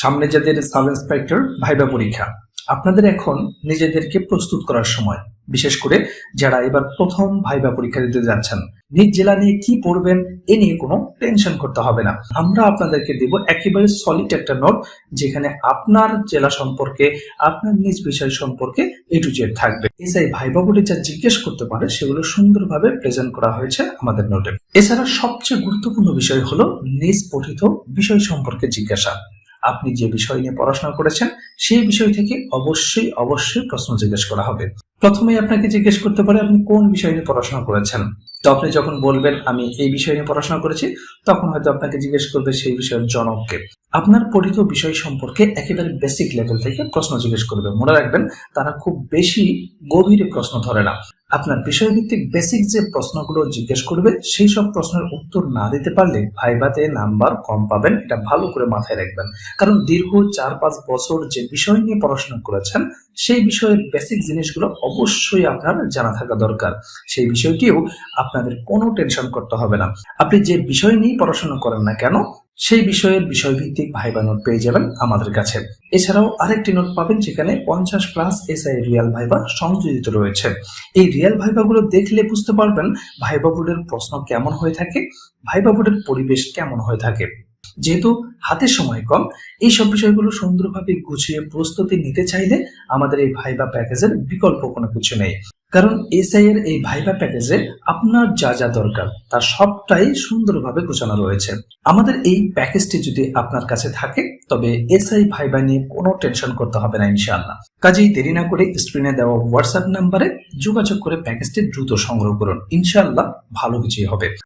সামনে যাদের sub inspector viva পরীক্ষা, আপনাদের এখন নিজেদেরকে প্রস্তুত করার সময়। বিশেষ করে যারা এবার প্রথম ভাইবা পরীক্ষা দিতে যাচ্ছেন। নিজ জেলা নিয়ে কি পড়বেন, এ নিয়ে কোনো টেনশন করতে হবে না। আমরা আপনাদেরকে দেব একেবারে সলিড একটা নোট যেখানে আপনার জেলা সম্পর্কে, আপনার নিজ বিষয় সম্পর্কে এ টু জেড থাকবে। এসআই ভাইবা বোর্ডে যা জিজ্ঞেস করতে পারে, সেগুলো সুন্দরভাবে প্রেজেন্ট করা হয়েছে আমাদের নোটে এছাড়া সবচেয়ে গুরুত্বপূর্ণ বিষয় হলো নিজ পঠিত বিষয় সম্পর্কে জিজ্ঞাসা। আপনি যে বিষয় নিয়ে পড়াশোনা করেছেন, সেই বিষয় থেকে অবশ্যই অবশ্যই প্রশ্ন জিজ্ঞেস করা হবে। প্রথমে আপনাকে জিজ্ঞেস করতে পারে, আপনি কোন বিষয় নিয়ে পড়াশোনা করেছেন? তো আপনি যখন বলবেন, আমি এই বিষয় নিয়ে পড়াশোনা করেছি, তখন হয়তো আপনাকে জিজ্ঞেস করবে সেই বিষয়ের জনককে। আপনার পঠিত বিষয় সম্পর্কে একেবারে বেসিক লেভেল থেকে প্রশ্ন জিজ্ঞেস করবে। মনে রাখবেন, তারা খুব বেশি গভীরে প্রশ্ন ধরে না। আপনার বিষয়ভিত্তিক বেসিক যে প্রশ্নগুলো জিজ্ঞেস করবে, সেই সব প্রশ্নের উত্তর না দিতে পারলে ভাইবাতে নাম্বার কম পাবেন, এটা ভালো করে মাথায় রাখবেন। কারণ দীর্ঘ চার পাঁচ বছর যে বিষয় নিয়ে পড়াশোনা করেছেন, সেই বিষয়ের বেসিক জিনিসগুলো অবশ্যই আপনার জানা থাকা দরকার। সেই বিষয়টিও আপনাদের কোনো টেনশন করতে হবে না। আপনি যে বিষয় নিয়ে পড়াশোনা করেন না কেন সেই বিষয়ের বিষয়ভিত্তিক ভাইবা নোট পেয়ে যাবেন আমাদের কাছে। এছাড়াও আরেকটি নোট পাবেন যেখানে পঞ্চাশ প্লাস এসআই রিয়াল ভাইবা সংযোজিত রয়েছে। এই রিয়াল ভাইবাগুলো দেখলে বুঝতে পারবেন ভাইবা বোর্ডের প্রশ্ন কেমন হয়ে থাকে, ভাইবা বোর্ডের পরিবেশ কেমন হয়ে থাকে। যেহেতু হাতে সময় কম এই সব বিষয়গুলো সুন্দরভাবে গুছিয়ে প্রস্তুতি নিতে চাইলে আমাদের এই ভাইবা প্যাকেজের বিকল্প কোনো কিছু নেই। কারণ এসআই এর এই ভাইভা প্যাকেজে আপনার যা যা দরকার, তার সবটাই সুন্দরভাবে গোছানো রয়েছে। আমাদের এই প্যাকেজটি যদি আপনার কাছে থাকে, তবে এসআই ভাইবা নিয়ে কোনো টেনশন করতে হবে না ইনশাআল্লাহ। কাজেই দেরি না করে স্ক্রিনে দেওয়া হোয়াটসঅ্যাপ নাম্বারে যোগাযোগ করে প্যাকেজটি দ্রুত সংগ্রহ করুন। ইনশাআল্লাহ ভালো কিছুই হবে।